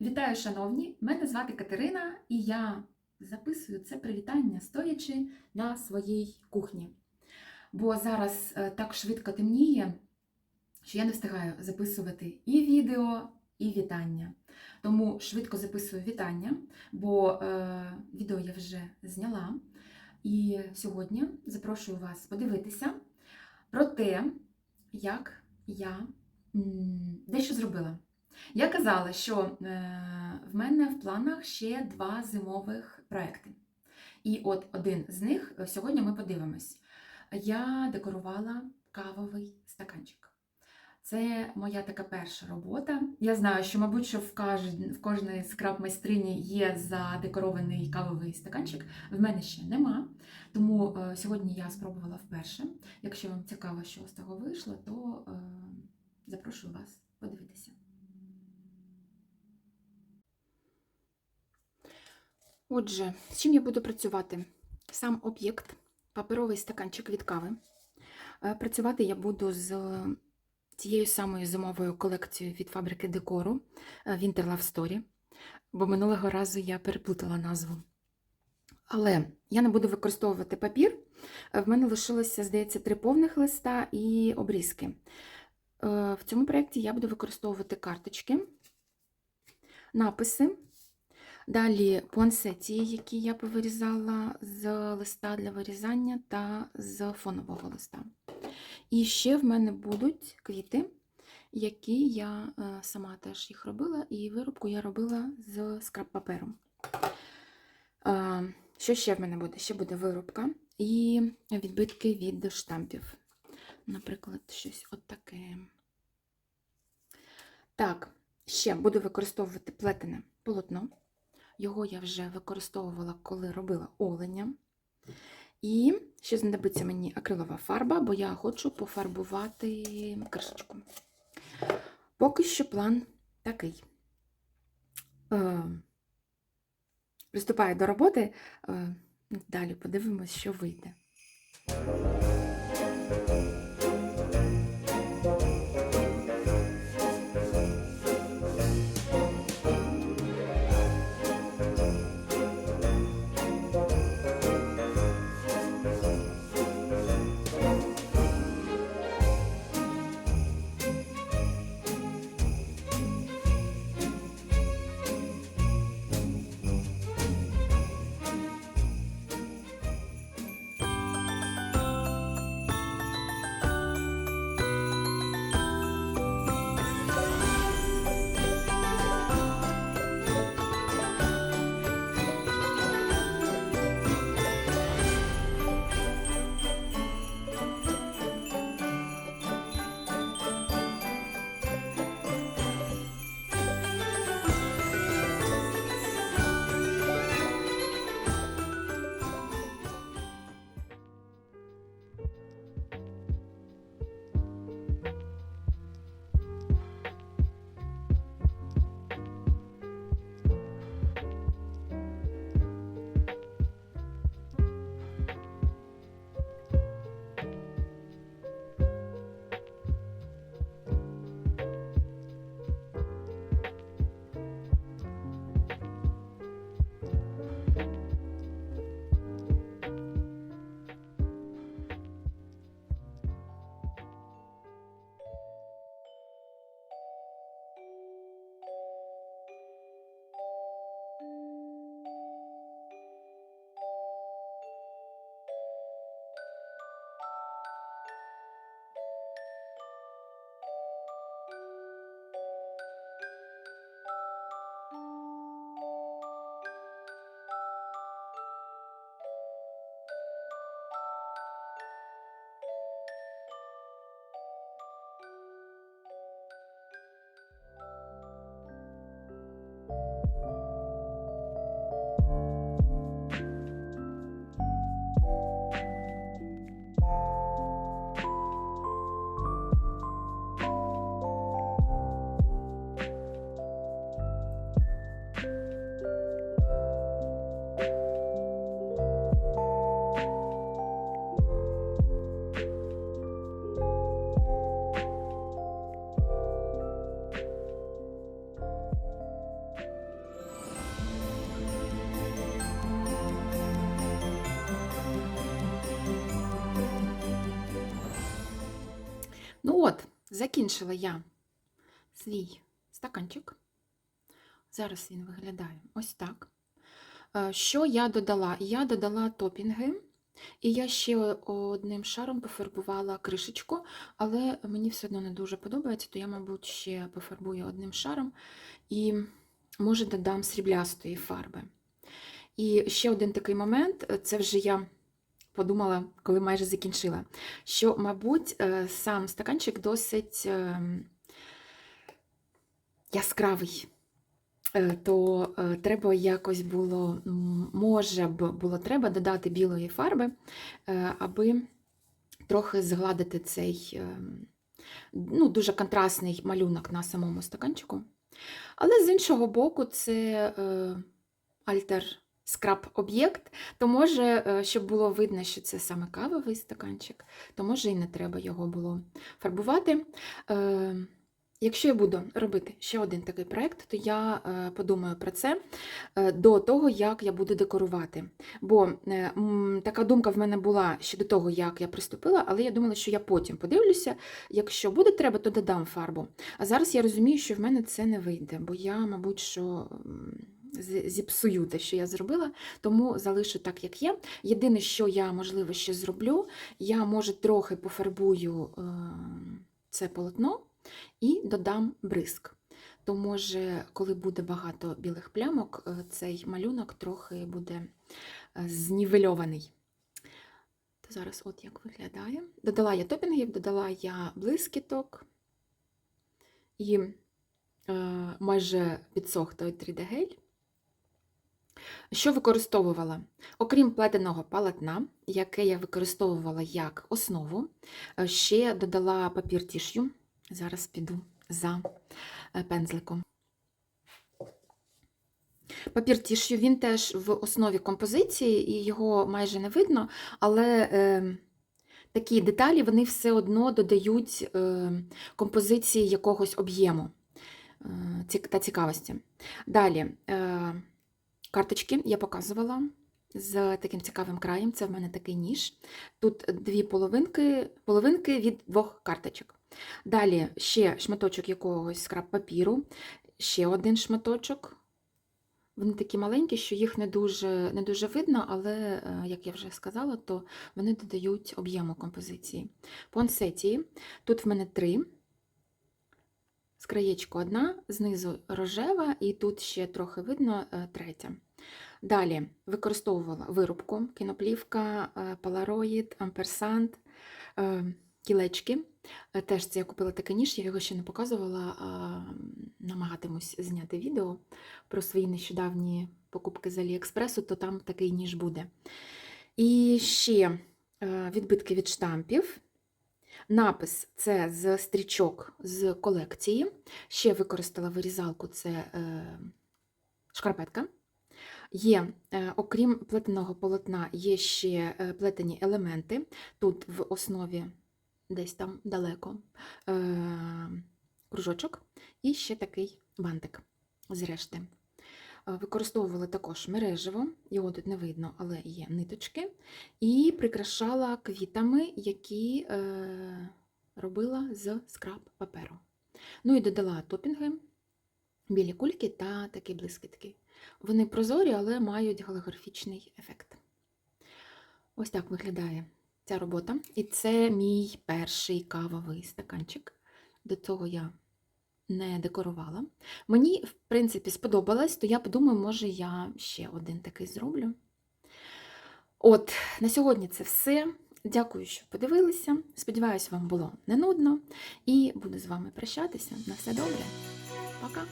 Вітаю, шановні! Мене звати Катерина, і я записую це привітання, стоячи на своїй кухні. Бо зараз е, так швидко темніє, що я не встигаю записувати і відео, і вітання. Тому швидко записую вітання, бо е, відео я вже зняла. І сьогодні запрошую вас подивитися про те, як я м, дещо зробила. Я казала, що е, в мене в планах ще два зимових проекти. І от один з них е, сьогодні ми подивимось. Я декорувала кавовий стаканчик. Це моя така перша робота. Я знаю, що, мабуть, що в, в кожної скраб майстрині є задекорований кавовий стаканчик. В мене ще нема. Тому е, сьогодні я спробувала вперше. Якщо вам цікаво, що з того вийшло, то запрошую вас подивитися. Отже, з чим я буду працювати? Сам об'єкт, паперовий стаканчик від кави. Е, Працювати я буду з цією самою зимовою колекцією від фабрики декору е, Winter Love Story, бо минулого разу я переплутала назву. Але я не буду використовувати папір. Е, В мене лишилося, здається, три повних листа і обрізки. Е, В цьому проєкті я буду використовувати карточки, написи. Далі пуансеті, які я повирізала з листа для вирізання та з фонового листа. І ще в мене будуть квіти, які я е, сама теж їх робила, і виробку я робила з скраб-папером. Е, Що ще в мене буде? Ще буде виробка і відбитки від штампів. Наприклад, щось от таке. Так, ще буду використовувати плетене полотно. Його я вже використовувала, коли робила оленя. І ще знадобиться мені акрилова фарба, бо я хочу пофарбувати кришечку. Поки що план такий. Е, Приступаю до роботи. Е, Далі подивимось, що вийде. Закінчила я свій стаканчик. Зараз він виглядає ось так. Е, Що я додала? Я додала топінги, і я ще одним шаром пофарбувала кришечку, але мені все одно не дуже подобається, то я, мабуть, ще пофарбую одним шаром і, може, додам сріблястої фарби. І ще один такий момент це вже я подумала, коли майже закінчила, що, мабуть, е, сам стаканчик досить ем, яскравий. Е, то е, треба якось було, може б було треба додати білої фарби, е, аби трохи згладити цей ну, дуже контрастний малюнок на самому стаканчику. Але з іншого боку, це е, альтер скраб об'єкт, то може, е, щоб було видно, що це саме кавовий стаканчик, то може і не треба його було фарбувати. Е, Якщо я буду робити ще один такий проєкт, то я е, подумаю про це до того, як я буду декорувати. Бо така думка в мене була ще до того, як я приступила, але я думала, що я потім подивлюся. Якщо буде треба, то додам фарбу. А зараз я розумію, що в мене це не вийде, бо я, мабуть, що зіпсую те, що я зробила, тому залишу так, як є. Єдине, що я, можливо, ще зроблю, я, може, трохи пофарбую е, це полотно і додам бризк. То, може, коли буде багато білих плямок, е, цей малюнок трохи буде е, знівельований. То зараз от як виглядає. Додала я топінгів, додала я блискіток і майже підсох той 3D-гель. Що використовувала? Окрім плетеного полотна, яке я використовувала як основу, е, ще додала папір тіш'ю. Зараз піду за е, пензликом. Папір тіш'ю, він теж в основі композиції, і його майже не видно, але е, такі деталі вони все одно додають е, композиції якогось об'єму е, та цікавості. Далі, е, карточки я показувала з таким цікавим краєм. Це в мене такий ніж. Тут дві половинки, половинки від двох карточок. Далі ще шматочок якогось скраб папіру, ще один шматочок. Вони такі маленькі, що їх не дуже, не дуже видно, але, е, як я вже сказала, то вони додають об'єму композиції. Пуансетії. Тут в мене три. З краєчку одна, знизу рожева, і тут ще трохи видно е, третя. Далі використовувала вирубку, кіноплівка, е, полароїд, амперсант, е, кілечки. Е, Теж це я купила такий ніж, я його ще не показувала, намагатимусь зняти відео про свої нещодавні покупки з Аліекспресу, то там такий ніж буде. І ще відбитки від штампів. Напис це з стрічок з колекції. Ще використала вирізалку це шкарпетка. Є, е, окрім плетеного полотна, є ще е, плетені елементи. Тут в основі десь там далеко е, кружочок і ще такий бантик з решти. Е, Використовувала також мережево, його тут не видно, але є ниточки, і прикрашала квітами, які робила з скраб паперу. Ну і додала топінги, білі кульки та такі блискітки. Вони прозорі, але мають голографічний ефект. Ось так виглядає ця робота. І це мій перший кавовий стаканчик. До цього я не декорувала. Мені, в принципі, сподобалось, то я подумаю, може, я ще один такий зроблю. От, на сьогодні це все. Дякую, що подивилися. Сподіваюсь, вам було не нудно. І буду з вами прощатися. На все добре. Пока!